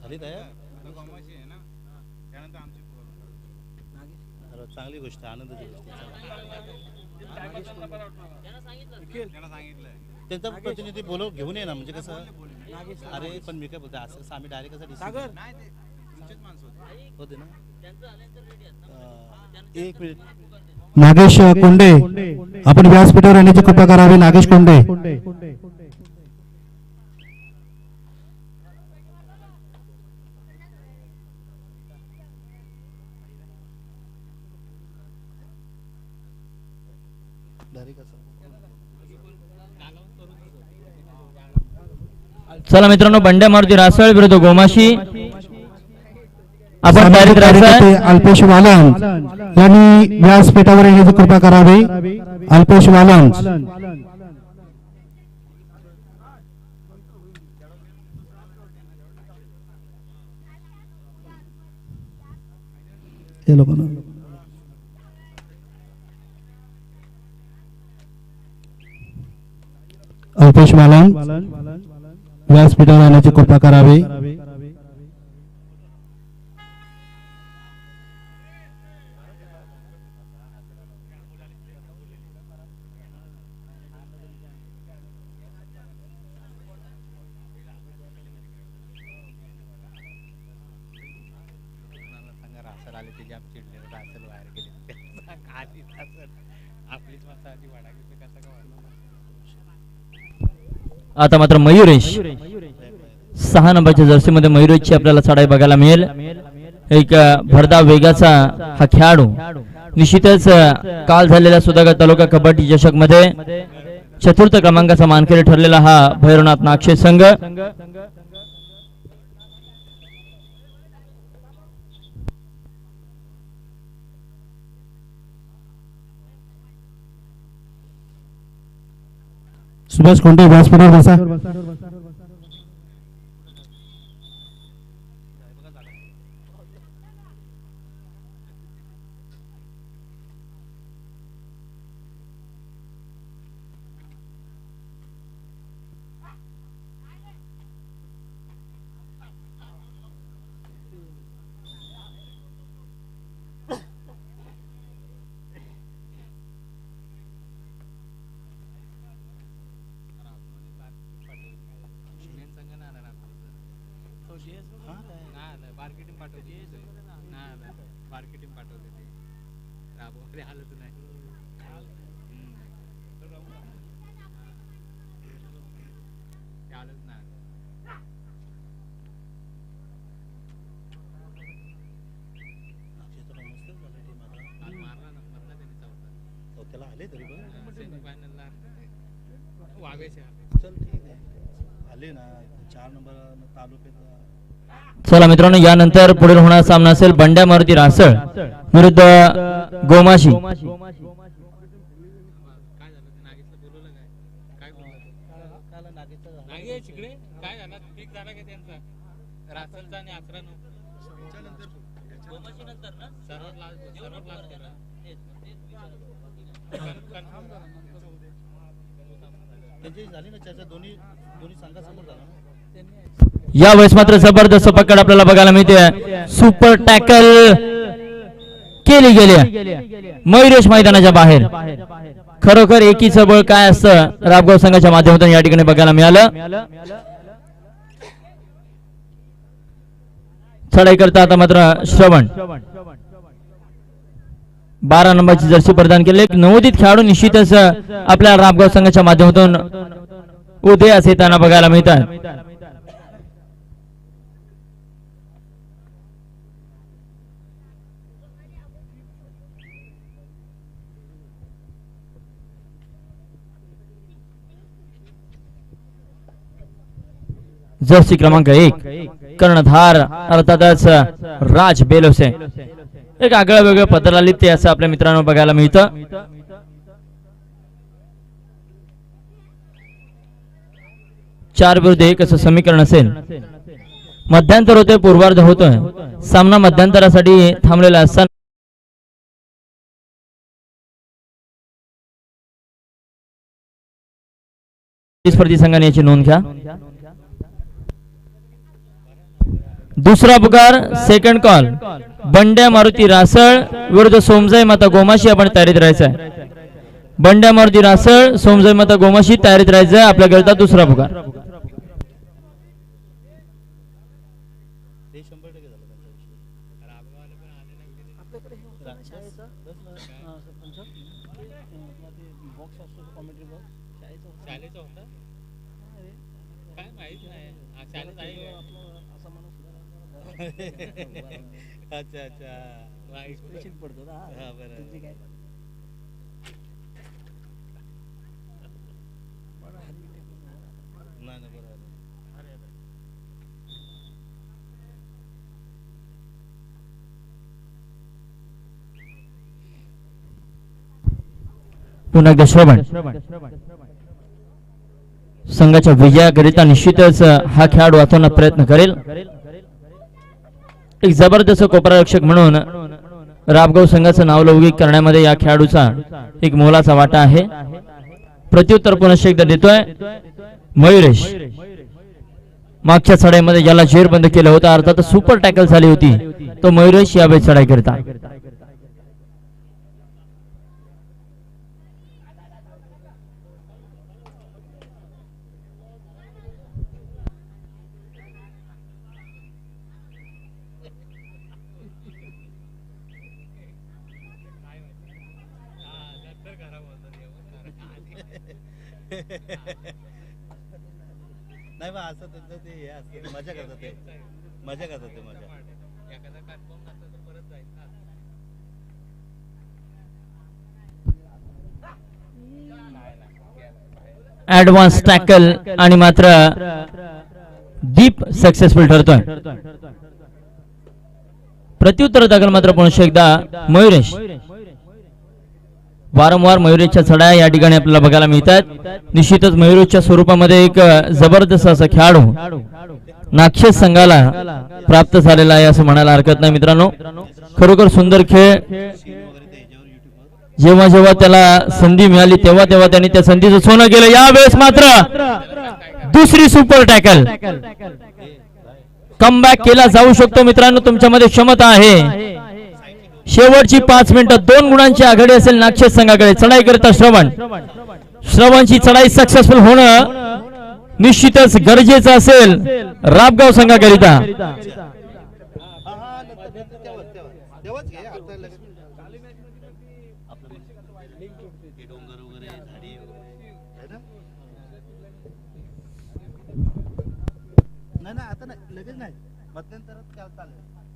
झाली तयार. चांगली गोष्ट आनंदाची गोष्ट त्यांचा प्रतिनिधी बोलव घेऊन ये ना म्हणजे कसं? अरे पण मी काय बोलतो असं कसं आम्ही डायरेक्ट कसं होते. होते ना? एक मिनिट. नागेश कोंडे आपण व्यासपीठावर येण्याची कृपा करावी नागेश कोंडे डायरेक्ट असं चला मित्रांनो बंड्या मारुती रासळ विरुद्ध गोमाशी. आपण अल्पेश वालन यांनी व्यासपीठावर येण्याची कृपा करावी. अल्पेश वालन. हे लोकांना. मालन व्यासपीठावर येण्याची कृपा करावी. सांगा रासल आले कसं जाम आता मात्र मयुरेश सहा नंबरच्या जर्सीमध्ये मयुरेशची आपल्याला चढाई बघायला मिळेल. एक भरदा भरधाव वेगाचा हा खेळाडू. निश्चितच काल झालेल्या सुधागड तालुका कबड्डी चषकमध्ये चतुर्थ क्रमांकाचा मानकरी ठरलेला हा भैरवनाथ नाक्षे संघ. सुभाष कोंडे व्यासपीठावर बसा शिमेन संघ नाही आला ना आपल्याला. नाही आलं. आलं. मार्केटिंग पाठवली ते. नाही. हम्म. ते आलंच नाही. मारला त्यांनी चौथा. हो, त्याला आले तरी पण. सेमीफायनलला वावेचे आले चल ठीक आहे. आले ना चार नंबर तालुक्यात चला मित्रांनो यानंतर पुढील होणारा सामना असेल बंड्या मारुती रासळ विरुद्ध गोमाशी. झाली? ना चर्चा? दोन्ही दोन्ही संघासमोर झाला यावेळेस या मात्र जबरदस्त पकड आपल्याला बघायला मिळते. सुपर टॅकल केली गेली. मयुरेश मैदानाच्या बाहेर. खरोखर एकीचं बळ काय असतं? राबगाव संघाच्या माध्यमातून या ठिकाणी बघायला मिळालं. चढाई करता आता मात्र श्रवण. बारा नंबरची जर्सी प्रदान केली. एक नवोदित खेळाडू निश्चितच आपल्या रामगाव संघाच्या माध्यमातून उदयास येताना बघायला मिळतात. जर्सी क्रमांक एक कर्णधार अर्थातच राज बेलोसे. एक आगळं वेगळं पत्र आली ते असं आपल्या मित्रांनो बघायला मिळतं. चार विरुद्ध एक असं समीकरण असेल. मध्यांतर होतोय पूर्वार्ध होतोय. सामना मध्यांतरासाठी थांबलेला असताना स्पर्धी संघाने याची नोंद घ्या. दुसरा पुकार सेकंड कॉल बंड्या मारुती रासळ विरुद्ध सोमजाई माता गोमाशी आपण तयारीत राहायचं आहे बंड्या मारुती रासळ सोमजाई माता गोमाशी तयारीत राहायचं आहे आपल्याकरता दुसरा पुकार काय माहीत नाही. अच्छा अच्छा. माहीत पडतो हा बरं. नाही नाही बरोबर पुन्हा एकदा श्रवण. संघाच्या विजयाकरिता निश्चितच हा खेळाडू वाचवण्याचा प्रयत्न करेल. एक जबरदस्त कोपरारक्षक म्हणून राबगाव संघाचं नाव लौकिक करण्यामध्ये या खेळाडूचा एक मोलाचा वाटा आहे. प्रत्युत्तर पुनश्च एकदा देतोय. मयुरेश. मागच्या चढाईमध्ये ज्याला जेर बंद केलं होतं अर्थात सुपर टॅकल झाली होती तो मयुरेश यावेळी चढाई करता हा, नंतर खराब होतं जेवण. नाही बा असं त्यांचं ते हे असतं मजा करतात ते. मजा करतात ते मजा. ऍडव्हान्स टॅकल आणि मात्र डीप सक्सेसफुल ठरतोय. प्रत्युत्तर दाखल मात्र पुन्हा एकदा मयुरेश. वारंवार मयुरेशच्या चढाया या ठिकाणी आपल्याला बघायला मिळतात. निश्चितच मयुरेशच्या स्वरूपामध्ये एक जबरदस्त असा खेळाडू नाक्षस संघाला प्राप्त झालेला आहे असं म्हणायला हरकत नाही मित्रांनो. खरोखर सुंदर खेळ. जेव्हा जेव्हा त्याला संधी मिळाली तेव्हा तेव्हा त्यांनी त्या संधीचं सोनं केलं. यावेळेस मात्र दुसरी सुपर टॅकल. कमबॅक केला जाऊ शकतो मित्रांनो. तुमच्यामध्ये क्षमता आहे. शेवटची पाच मिनिटं दोन गुणांची आघाडी असेल नाक्षस संघाकडे. चढाई करता श्रवण. श्रवणची चढाई सक्सेसफुल होणं निश्चितच गरजेचं असेल राबगाव संघाकरिता. हा हा नंतर चालेल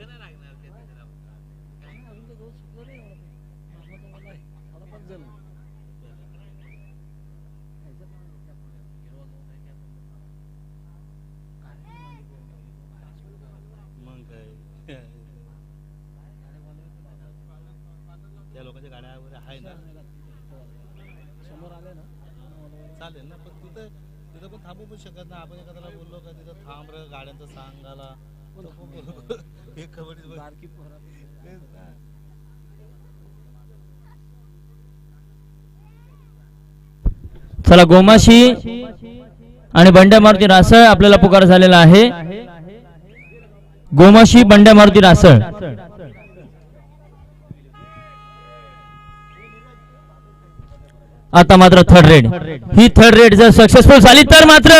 ना नाही ना ना. मग काय? त्या लोकांच्या गाड्या वगैरे आहे ना. चालेल ना पण तिथं तिथं पण थांबू पण शकत नाही. आपण एखाद्याला बोललो का तिथं थांब रे गाड्यांचं सांगायला. हे कबड्डी तेच ना. चला गोमाशी आणि बंड्या मारुती रासळ आपल्याला पुकार झालेला आहे. गोमाशी बंड्या मारुती रासळ. आता मात्र थर्ड रेड ही थर्ड रेड जर सक्सेसफुल झाली तर मात्र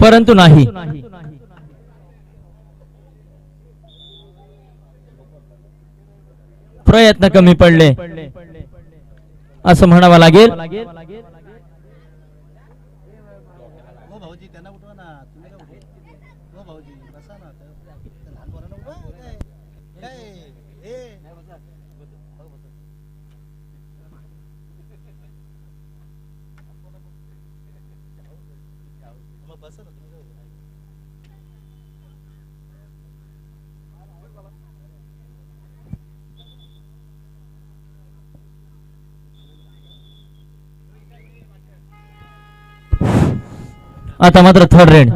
परंतु नाही. प्रयत्न कमी पडले. असं म्हणावं लागेल हो भाऊजी त्यांना उठवा ना तुम्ही काय उठवा हो भाऊजी बसा ना त्या- त्या लहान पोरांना उठवा काय काय ए मग बसा ना तुम्ही. आता मात्र थर्ड रेड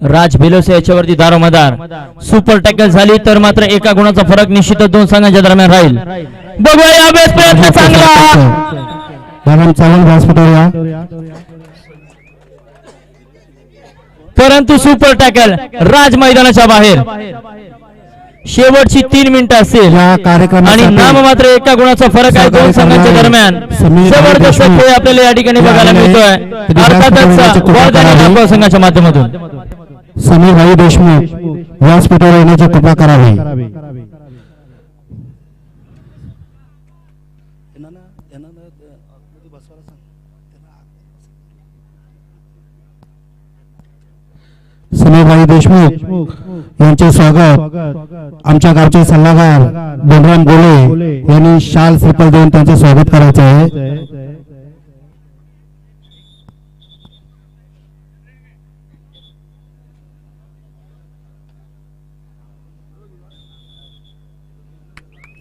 राज भिलोसे याच्यावरती दारोमदार सुपर टॅकल झाली तर मात्र एका गुणाचा फरक निश्चितच दोन संघांच्या दरम्यान राहील. बघूया प्रयत्न चांगला. परंतु सुपर टॅकल राज मैदानाच्या बाहेर. शेवटची तीन मिनिटं असेल या आणि नाम मात्र एका गुणाचा फरक आहे दोन संघांच्या दरम्यान. समीर जबरदस्त खेळ आपल्याला या ठिकाणी बघायला मिळतोय. अर्थातच संघाच्या माध्यमातून. समीरभाई देशमुख व्यासपीठावर येण्याची कृपा करावी. यांना ना यांना ना आतमध्ये बसवायला सांग. त्यांना समीरभाई देशमुख यांचे स्वागत. आमच्या गावचे सल्लागार बलराम गोले यांनी शाल श्रीफल देऊन त्यांचे स्वागत करायचे आहे.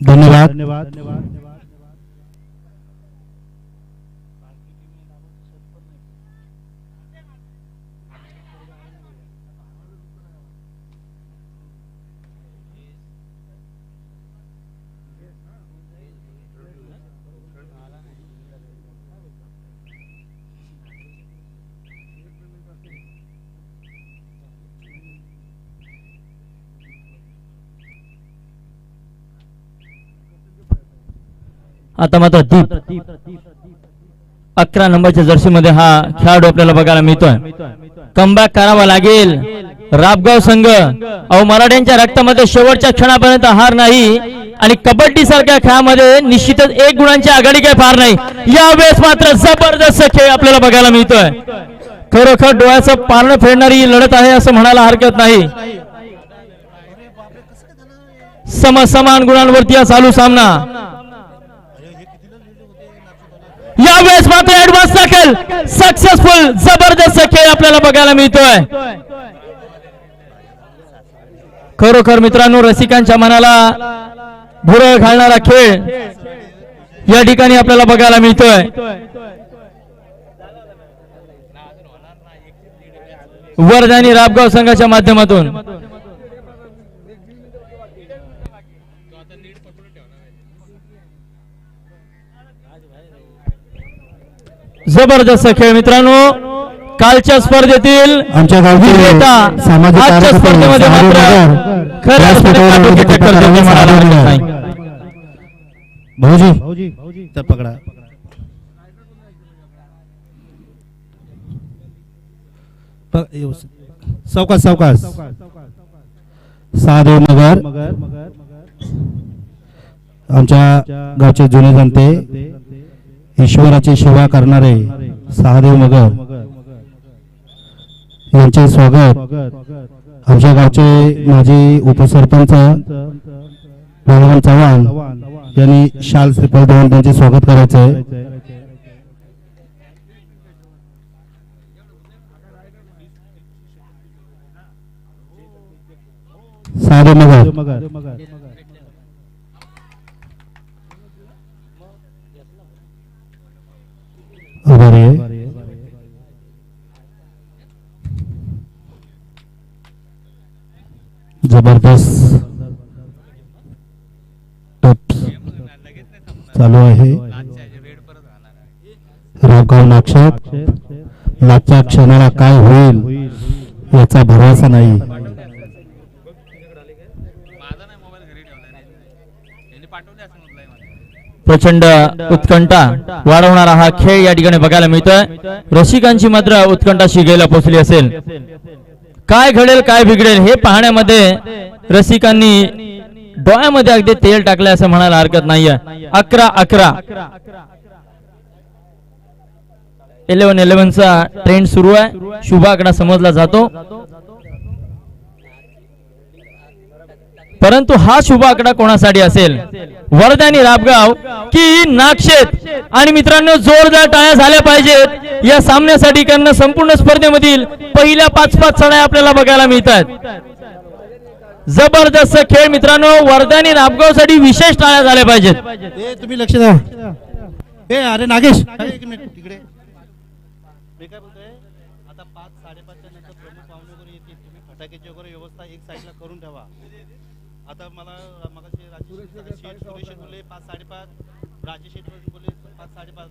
धन्यवाद. आता मात्र दीप. अकरा नंबरच्या जर्सी मध्ये हा खेळाडू आपल्याला बघायला मिळतोय. कमबॅक करावा लागेल. राबगाव संघ. अहो मराठ्यांच्या रक्तामध्ये शेवटच्या क्षणापर्यंत हार नाही आणि कबड्डी सारख्या खेळामध्ये निश्चितच एक गुणांची आघाडी काय फार नाही. यावेळेस मात्र जबरदस्त खेळ आपल्याला बघायला मिळतोय. खरोखर डोळ्याचं पारणं फेडणारी लढत आहे असं म्हणायला हरकत नाही. समसमान गुणांवरती हा चालू सामना. यावेळेस मात्र ऍडव्हान्स दाखल. सक्सेसफुल जबरदस्त खेळ आपल्याला बघायला मिळतोय. खरोखर मित्रांनो रसिकांच्या मनाला भुरळ घालणारा खेळ या ठिकाणी आपल्याला बघायला मिळतोय. वर्धा आणि राबगाव संघाच्या माध्यमातून. जबरदस्त खेळ मित्रांनो. कालच्या स्पर्धेतील आमच्या आजच्या कार्यकर्ते स्पर्धेमध्ये सहादेव मात्र. नाही. भाऊजी. पकडा. सावकाश सावकाश. सहादेव नगर. आमच्या गावचे जुने जनते. ईश्वराची सेवा करणारे सहादेव मगर यांचे स्वागत. आमच्या गावचे माजी उपसरपंच भगवान चव्हाण यांनी शाल श्रीफल देऊन त्यांचे स्वागत करायचे. आहे सहादेव मगर. आभारी आहे जबरदस्त टप्स चालू आहे. रावगाव नाक्षात मागच्या क्षणाला काय होईल याचा भरोसा नाही माझा नाही मोबाईल घरी ठेवला त्यांनी पाठवले असं म्हटलंय मला प्रचंड उत्कंठा वाढवणारा हा खेळ या ठिकाणी बघायला मिळतोय. रसिकांची मात्र उत्कंठा शिगेला पोचली असेल. काय घडेल काय बिघडेल हे पाहण्यामध्ये रसिकांनी डोळ्यामध्ये अगदी तेल टाकले असं म्हणायला हरकत नाहीये. अकरा अकरा. इलेव्हन इलेव्हनचा ट्रेंड सुरू आहे. शुभ आकडा समजला जातो. परंतु हा शुभ आकडा कोणासाठी असेल? वरदानी राबगाव की नागशेत. आणि मित्रांनो जोरदार टाळ्या झाल्या पाहिजेत. या सामन्यासाठी त्यांना संपूर्ण स्पर्धेमधील पहिल्या पाच पाच चढाई आपल्याला बघायला मिळतात. जबरदस्त खेळ मित्रांनो वर्धानी राबगावसाठी विशेष टाळ्या झाल्या पाहिजेत. तुम्ही लक्ष द्या. ए अरे नागेश. तिकडे आता पाच साडेपाचच्या नंतर प्रमुख पाहुणे वगैरे येतील. तुम्ही फटाक्याची वगैरे व्यवस्था एक साईडला करून ठेवा. आता मला मगाशी राजेश सुरेश बोलले पाच साडेपाच राजेश बोलले पाच साडेपाच